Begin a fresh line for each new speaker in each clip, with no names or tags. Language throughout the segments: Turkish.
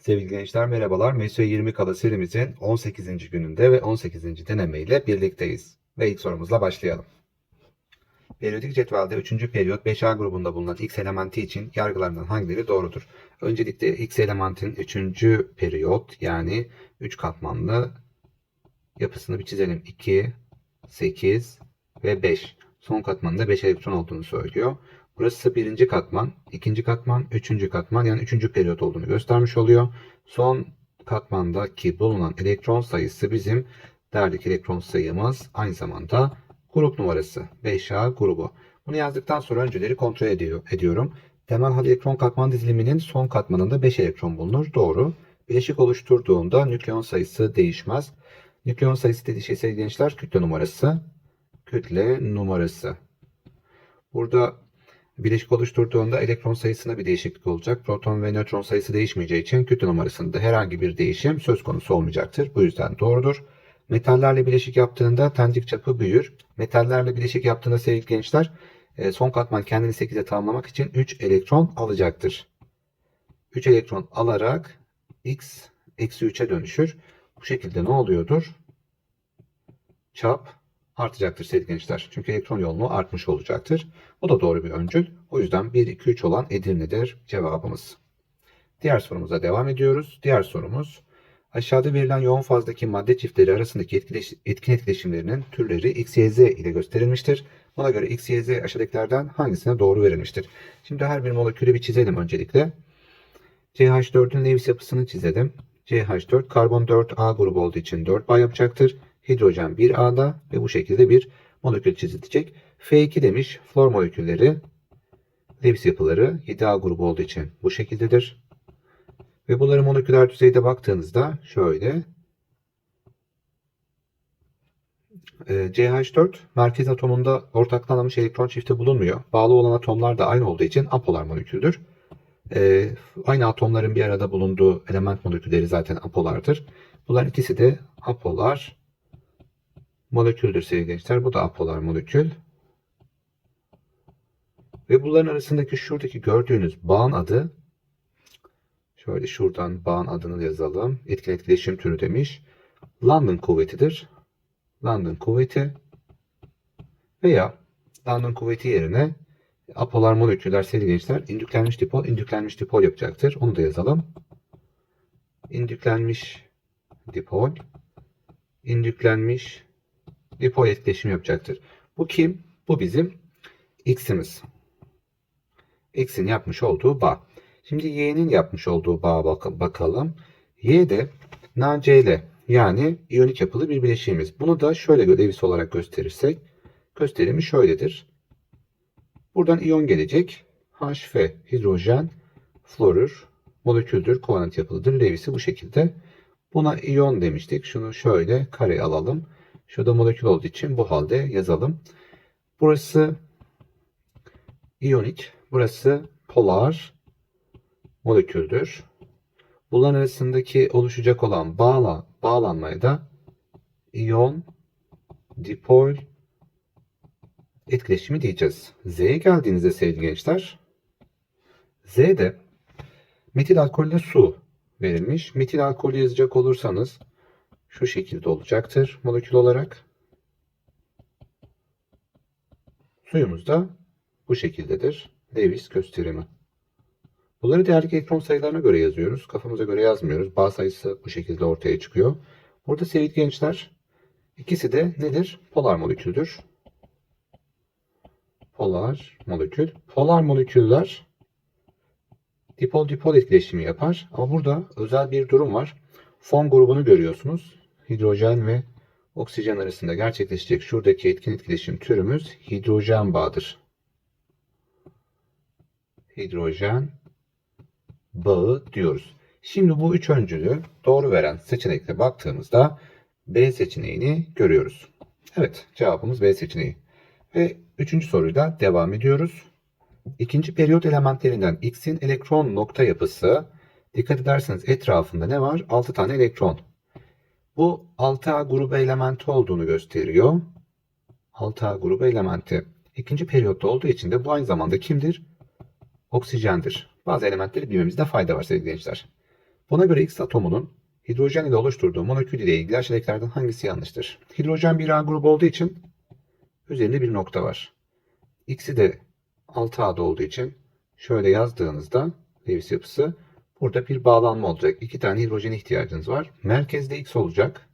Sevgili gençler merhabalar. MSU 20 kala serimizin 18. gününde ve 18. deneme ile birlikteyiz. Ve ilk sorumuzla başlayalım. Periyodik cetvelde 3. periyot 5A grubunda bulunan X elementi için yargılarından hangileri doğrudur? Öncelikle X elementin 3. periyot yani 3 katmanlı yapısını bir çizelim. 2, 8 ve 5. Son katmanda 5 elektron olduğunu söylüyor. Burası birinci katman, ikinci katman, üçüncü katman yani üçüncü periyot olduğunu göstermiş oluyor. Son katmandaki bulunan elektron sayısı bizim değerlik elektron sayımız aynı zamanda grup numarası 5A grubu. Bunu yazdıktan sonra önceleri kontrol ediyor, ediyorum. Temel hal elektron katman diziliminin son katmanında 5 elektron bulunur. Doğru. Bileşik oluşturduğunda nükleon sayısı değişmez. Nükleon sayısı dediği şey sevgili gençler kütle numarası. Kütle numarası. Burada bileşik oluşturduğunda elektron sayısında bir değişiklik olacak. Proton ve nötron sayısı değişmeyeceği için kütle numarasında herhangi bir değişim söz konusu olmayacaktır. Bu yüzden doğrudur. Metallerle bileşik yaptığında tendik çapı büyür. Metallerle bileşik yaptığında sevgili gençler e, son katman kendini 8'e tamamlamak için 3 elektron alacaktır. 3 elektron alarak x eksi 3'e dönüşür. Bu şekilde ne oluyordur? Çap artacaktır sevgili gençler. Çünkü elektron yoğunluğu artmış olacaktır. Bu da doğru bir öncül. O yüzden 1, 2, 3 olan Edirne'dir cevabımız. Diğer sorumuza devam ediyoruz. Diğer sorumuz aşağıda verilen yoğun fazdaki madde çiftleri arasındaki etkileş, etkin etkileşimlerinin türleri X, Y, Z ile gösterilmiştir. Buna göre X, Y, Z aşağıdakilerden hangisine doğru verilmiştir? Şimdi her bir molekülü bir çizelim öncelikle. CH4'ün Lewis yapısını çizelim. CH4 karbon 4A grubu olduğu için 4 bağ yapacaktır. Hidrojen 1A'da ve bu şekilde bir molekül çizilecek. F2 demiş flor molekülleri Lewis yapıları 7A grubu olduğu için bu şekildedir. Ve bunları moleküler düzeyde baktığınızda şöyle e, CH4 merkez atomunda ortaklanmış elektron çifti bulunmuyor. Bağlı olan atomlar da aynı olduğu için apolar moleküldür. E, aynı atomların bir arada bulunduğu element molekülleri zaten apolardır. Bunların ikisi de apolar moleküldür sevgili gençler. Bu da apolar molekül. Ve bunların arasındaki şuradaki gördüğünüz bağın adı şöyle şuradan bağın adını yazalım. Etkin etkileşim türü demiş. London kuvvetidir. London kuvveti veya London kuvveti yerine apolar moleküller sevgili gençler indüklenmiş dipol indüklenmiş dipol yapacaktır. Onu da yazalım. İndüklenmiş dipol indüklenmiş dipol etkileşimi yapacaktır. Bu kim? Bu bizim X'imiz. X'in yapmış olduğu bağ. Şimdi Y'nin yapmış olduğu bağa bak bakalım. Y'de NaCl yani iyonik yapılı bir bileşiğimiz. Bunu da şöyle Lewis olarak gösterirsek gösterimi şöyledir. Buradan iyon gelecek. HF hidrojen florür moleküldür, kovalent yapılıdır. Lewis'i bu şekilde. Buna iyon demiştik. Şunu şöyle kare alalım. Şurada molekül olduğu için bu halde yazalım. Burası iyonik, burası polar moleküldür. Bunların arasındaki oluşacak olan bağla, bağlanmaya da iyon dipol etkileşimi diyeceğiz. Z'ye geldiğinizde sevgili gençler, Z'de metil alkolle su verilmiş. Metil alkolü yazacak olursanız şu şekilde olacaktır molekül olarak. Suyumuz da bu şekildedir. Lewis gösterimi. Bunları değerlik elektron sayılarına göre yazıyoruz. Kafamıza göre yazmıyoruz. Bağ sayısı bu şekilde ortaya çıkıyor. Burada sevgili gençler ikisi de nedir? Polar moleküldür. Polar molekül. Polar moleküller dipol dipol etkileşimi yapar. Ama burada özel bir durum var. Form grubunu görüyorsunuz. Hidrojen ve oksijen arasında gerçekleşecek şuradaki etkin etkileşim türümüz hidrojen bağıdır. Hidrojen bağı diyoruz. Şimdi bu üç öncülü doğru veren seçenekle baktığımızda B seçeneğini görüyoruz. Evet cevabımız B seçeneği. Ve üçüncü soruyla devam ediyoruz. İkinci periyot elementlerinden X'in elektron nokta yapısı dikkat ederseniz etrafında ne var? 6 tane elektron. Bu 6A grubu elementi olduğunu gösteriyor. 6A grubu elementi. İkinci periyotta olduğu için de bu aynı zamanda kimdir? Oksijendir. Bazı elementleri bilmemizde fayda var sevgili gençler. Buna göre X atomunun hidrojen ile oluşturduğu molekül ile ilgili aşağıdakilerden hangisi yanlıştır? Hidrojen bir A grubu olduğu için üzerinde bir nokta var. X'i de 6A'da olduğu için şöyle yazdığınızda Lewis yapısı burada bir bağlanma olacak. İki tane hidrojen ihtiyacınız var. Merkezde X olacak.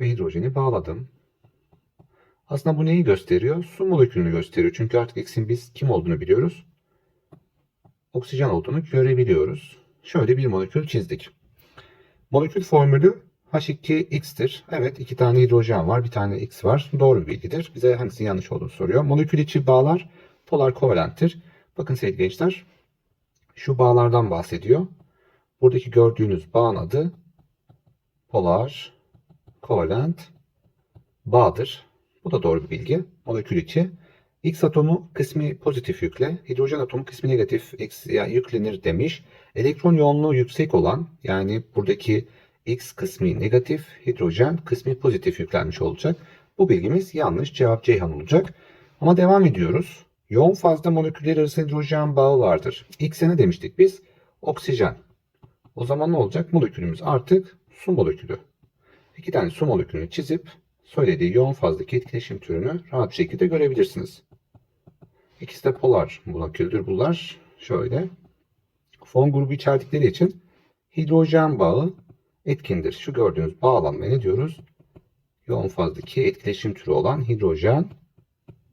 Ve hidrojeni bağladım. Aslında bu neyi gösteriyor? Su molekülünü gösteriyor. Çünkü artık X'in biz kim olduğunu biliyoruz. Oksijen olduğunu görebiliyoruz. Şöyle bir molekül çizdik. Molekül formülü H2X'tir. Evet iki tane hidrojen var. Bir tane X var. Doğru bilgidir. Bize hangisinin yanlış olduğunu soruyor. Molekül içi bağlar polar kovalenttir. Bakın sevgili gençler. Şu bağlardan bahsediyor. Buradaki gördüğünüz bağın adı polar kovalent bağdır. Bu da doğru bir bilgi. Molekül içi. X atomu kısmi pozitif yükle, hidrojen atomu kısmi negatif X yani yüklenir demiş. Elektron yoğunluğu yüksek olan yani buradaki X kısmı negatif, hidrojen kısmı pozitif yüklenmiş olacak. Bu bilgimiz yanlış. Cevap Ceyhan olacak. Ama devam ediyoruz. Yoğun fazla moleküller arasında hidrojen bağı vardır. X'e ne demiştik biz? Oksijen. O zaman ne olacak? Molekülümüz artık su molekülü. İki tane su molekülünü çizip söylediği yoğun fazdaki etkileşim türünü rahat bir şekilde görebilirsiniz. İkisi de polar moleküldür bunlar. Şöyle. Fon grubu içerdikleri için hidrojen bağı etkindir. Şu gördüğünüz bağlanma ne diyoruz? Yoğun fazdaki etkileşim türü olan hidrojen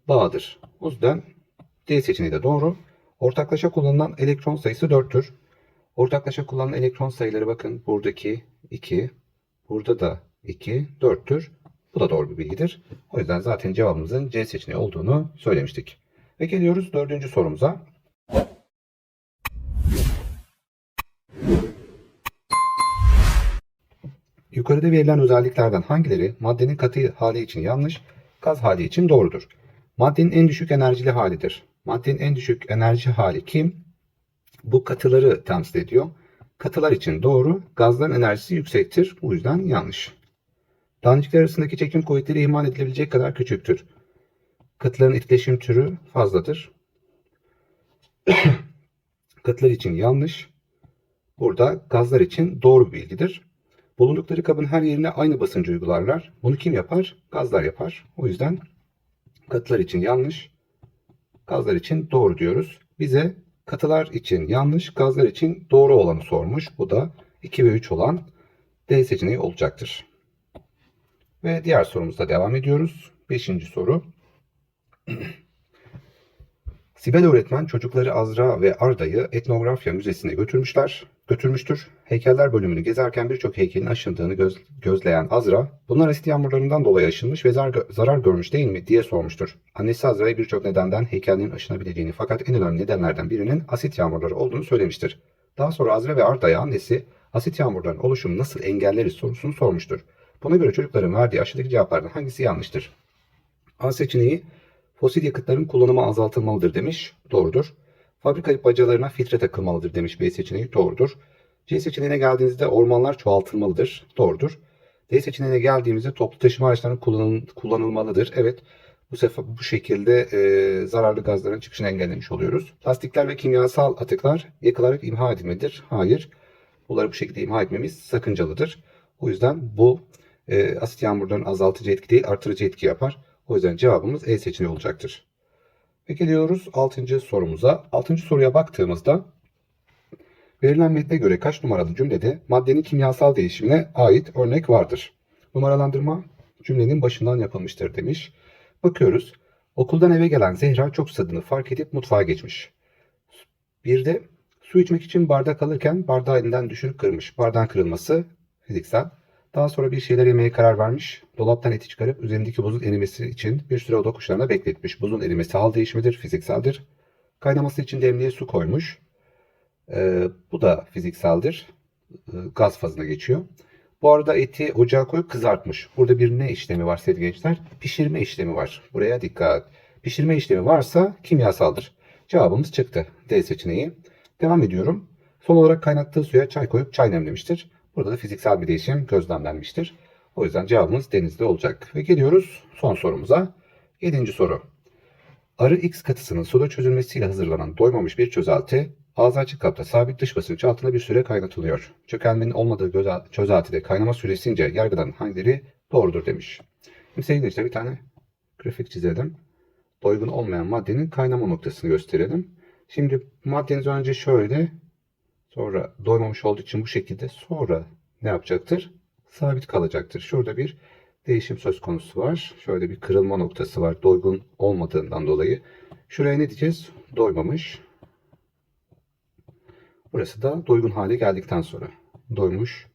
bağıdır. O yüzden D seçeneği de doğru. Ortaklaşa kullanılan elektron sayısı 4'tür. Ortaklaşa kullanılan elektron sayıları bakın buradaki 2, burada da 2, 4'tür. Bu da doğru bir bilgidir. O yüzden zaten cevabımızın C seçeneği olduğunu söylemiştik. Ve geliyoruz dördüncü sorumuza. Yukarıda verilen özelliklerden hangileri maddenin katı hali için yanlış, gaz hali için doğrudur? Maddenin en düşük enerjili halidir. Maddenin en düşük enerji hali kim? Bu katıları temsil ediyor. Katılar için doğru, gazların enerjisi yüksektir. Bu yüzden yanlış. Tanecikler arasındaki çekim kuvvetleri ihmal edilebilecek kadar küçüktür. Katıların etkileşim türü fazladır. Katılar için yanlış. Burada gazlar için doğru bir bilgidir. Bulundukları kabın her yerine aynı basıncı uygularlar. Bunu kim yapar? Gazlar yapar. O yüzden katılar için yanlış, gazlar için doğru diyoruz. Bize katılar için yanlış, gazlar için doğru olanı sormuş. Bu da 2 ve 3 olan D seçeneği olacaktır. Ve diğer sorumuzda devam ediyoruz. Beşinci soru. Sibel öğretmen çocukları Azra ve Arda'yı etnografya müzesine götürmüşler, götürmüştür. Heykeller bölümünü gezerken birçok heykelin aşındığını göz- gözleyen Azra, bunlar asit yağmurlarından dolayı aşınmış ve zar- zarar görmüş değil mi diye sormuştur. Annesi Azra'ya birçok nedenden heykellerin aşınabileceğini fakat en önemli nedenlerden birinin asit yağmurları olduğunu söylemiştir. Daha sonra Azra ve Arda'ya annesi asit yağmurlarının oluşumunu nasıl engelleriz sorusunu sormuştur. Buna göre çocukların verdiği aşağıdaki cevaplardan hangisi yanlıştır? A seçeneği fosil yakıtların kullanımı azaltılmalıdır demiş. Doğrudur. Fabrika bacalarına filtre takılmalıdır demiş B seçeneği. Doğrudur. C seçeneğine geldiğinizde ormanlar çoğaltılmalıdır. Doğrudur. D seçeneğine geldiğimizde toplu taşıma araçlarının kullanıl- kullanılmalıdır. Evet. Bu sefer bu şekilde e, zararlı gazların çıkışını engellemiş oluyoruz. Plastikler ve kimyasal atıklar yakılarak imha edilmelidir. Hayır. Bunları bu şekilde imha etmemiz sakıncalıdır. O yüzden bu e, asit yağmurlarının azaltıcı etki değil artırıcı etki yapar. O yüzden cevabımız E seçeneği olacaktır. Ve geliyoruz 6. sorumuza. 6. soruya baktığımızda verilen metne göre kaç numaralı cümlede maddenin kimyasal değişimine ait örnek vardır? Numaralandırma cümlenin başından yapılmıştır demiş. Bakıyoruz. Okuldan eve gelen Zehra çok susadığını fark edip mutfağa geçmiş. Bir de su içmek için bardak alırken bardağı elinden düşürüp kırmış. Bardağın kırılması fiziksel. Daha sonra bir şeyler yemeye karar vermiş. Dolaptan eti çıkarıp üzerindeki buzun erimesi için bir süre oda kuşlarına bekletmiş. Buzun erimesi hal değişimidir, fizikseldir. Kaynaması için demliğe su koymuş. Ee, bu da fizikseldir. Ee, gaz fazına geçiyor. Bu arada eti ocağa koyup kızartmış. Burada bir ne işlemi var sevgili gençler? Pişirme işlemi var. Buraya dikkat. Pişirme işlemi varsa kimyasaldır. Cevabımız çıktı. D seçeneği. Devam ediyorum. Son olarak kaynattığı suya çay koyup çay demlemiştir. Burada da fiziksel bir değişim gözlemlenmiştir. O yüzden cevabımız denizde olacak. Ve geliyoruz son sorumuza. Yedinci soru. Arı X katısının suda çözülmesiyle hazırlanan doymamış bir çözelti Ağzı açık kapta sabit dış basınç altında bir süre kaynatılıyor. Çökelmenin olmadığı çözeltide kaynama süresince yargıdan hangileri doğrudur demiş. Şimdi sevgili işte bir tane grafik çizelim. Doygun olmayan maddenin kaynama noktasını gösterelim. Şimdi maddeniz önce şöyle sonra doymamış olduğu için bu şekilde sonra ne yapacaktır? Sabit kalacaktır. Şurada bir değişim söz konusu var. Şöyle bir kırılma noktası var doygun olmadığından dolayı. Şuraya ne diyeceğiz? Doymamış. Burası da doygun hale geldikten sonra. Doymuş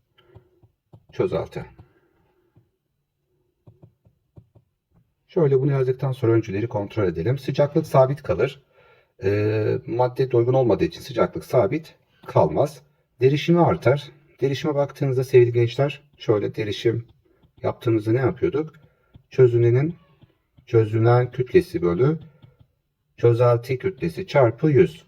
çözelti. Şöyle bunu yazdıktan sonra öncüleri kontrol edelim. Sıcaklık sabit kalır. Ee, madde doygun olmadığı için sıcaklık sabit kalmaz. Derişimi artar. Derişime baktığınızda sevgili gençler şöyle derişim yaptığımızda ne yapıyorduk? Çözünenin çözünen kütlesi bölü çözelti kütlesi çarpı 100.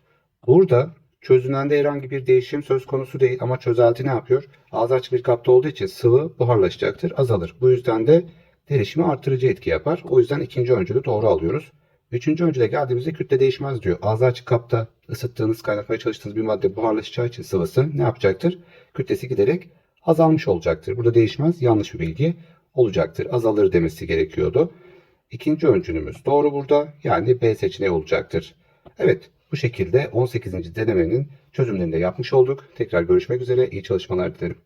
Burada çözünende herhangi bir değişim söz konusu değil ama çözelti ne yapıyor? Ağzı açık bir kapta olduğu için sıvı buharlaşacaktır, azalır. Bu yüzden de derişimi artırıcı etki yapar. O yüzden ikinci öncülü doğru alıyoruz. Üçüncü öncüle geldiğimizde kütle değişmez diyor. Ağzı açık kapta ısıttığınız, kaynatmaya çalıştığınız bir madde buharlaşacağı için sıvısı ne yapacaktır? Kütlesi giderek azalmış olacaktır. Burada değişmez, yanlış bir bilgi olacaktır. Azalır demesi gerekiyordu. İkinci öncülümüz doğru burada. Yani B seçeneği olacaktır. Evet bu şekilde 18. denemenin çözümlerini de yapmış olduk. Tekrar görüşmek üzere. İyi çalışmalar dilerim.